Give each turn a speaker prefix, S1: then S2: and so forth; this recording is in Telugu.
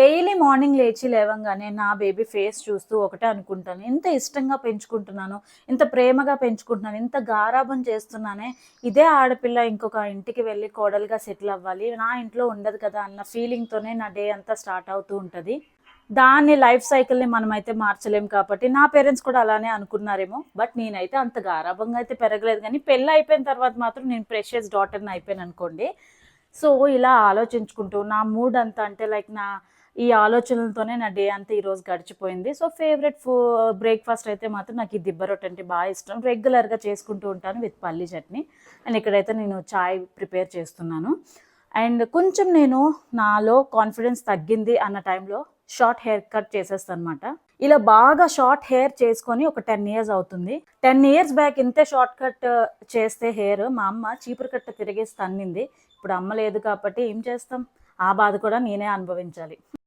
S1: డైలీ మార్నింగ్ లేచి లేవంగానే నా బేబీ ఫేస్ చూస్తూ ఒకటే అనుకుంటాను. ఎంత ఇష్టంగా పెంచుకుంటున్నాను ఇంత ప్రేమగా పెంచుకుంటున్నాను ఇంత గారాభం చేస్తున్నానే ఇదే ఆడపిల్ల ఇంకొక ఇంటికి వెళ్ళి కోడలుగా సెటిల్ అవ్వాలి. నా ఇంట్లో ఉండదు కదా అన్న ఫీలింగ్తోనే నా డే అంతా స్టార్ట్ అవుతూ ఉంటుంది. దాన్ని లైఫ్ సైకిల్ని మనమైతే మార్చలేం కాబట్టి నా పేరెంట్స్ కూడా అలానే అనుకున్నారేమో బట్ నేనైతే అంత గారాభంగా అయితే పెరగలేదు. కానీ పెళ్ళి అయిపోయిన తర్వాత మాత్రం నేను ప్రెషియస్ డాటర్ని అయిపోయాను అనుకోండి. సో ఇలా ఆలోచించుకుంటూ నా మూడ్ అంతా అంటే లైక్ నా ఈ ఆలోచనలతోనే నా డే అంతా ఈరోజు గడిచిపోయింది. సో ఫేవరెట్ ఫూ బ్రేక్ఫాస్ట్ అయితే మాత్రం నాకు ఈ దిబ్బ రొట్టె అంటే బాగా ఇష్టం. రెగ్యులర్గా చేసుకుంటూ ఉంటాను విత్ పల్లి చట్నీ. అండ్ ఇక్కడైతే నేను చాయ్ ప్రిపేర్ చేస్తున్నాను. అండ్ కొంచెం నేను నాలో కాన్ఫిడెన్స్ తగ్గింది అన్న టైంలో షార్ట్ హెయిర్ కట్ చేసేస్తాను అనమాట ఇలా బాగా షార్ట్ హెయిర్ చేసుకొని ఒక టెన్ ఇయర్స్ అవుతుంది. టెన్ ఇయర్స్ బ్యాక్ ఇంతే షార్ట్ కట్ చేస్తే హెయిర్ మా అమ్మ చీపురు కట్ట తిరిగేసి తన్నింది. ఇప్పుడు అమ్మ లేదు కాబట్టి ఏం చేస్తాం? ఆ బాధ కూడా నేనే అనుభవించాలి.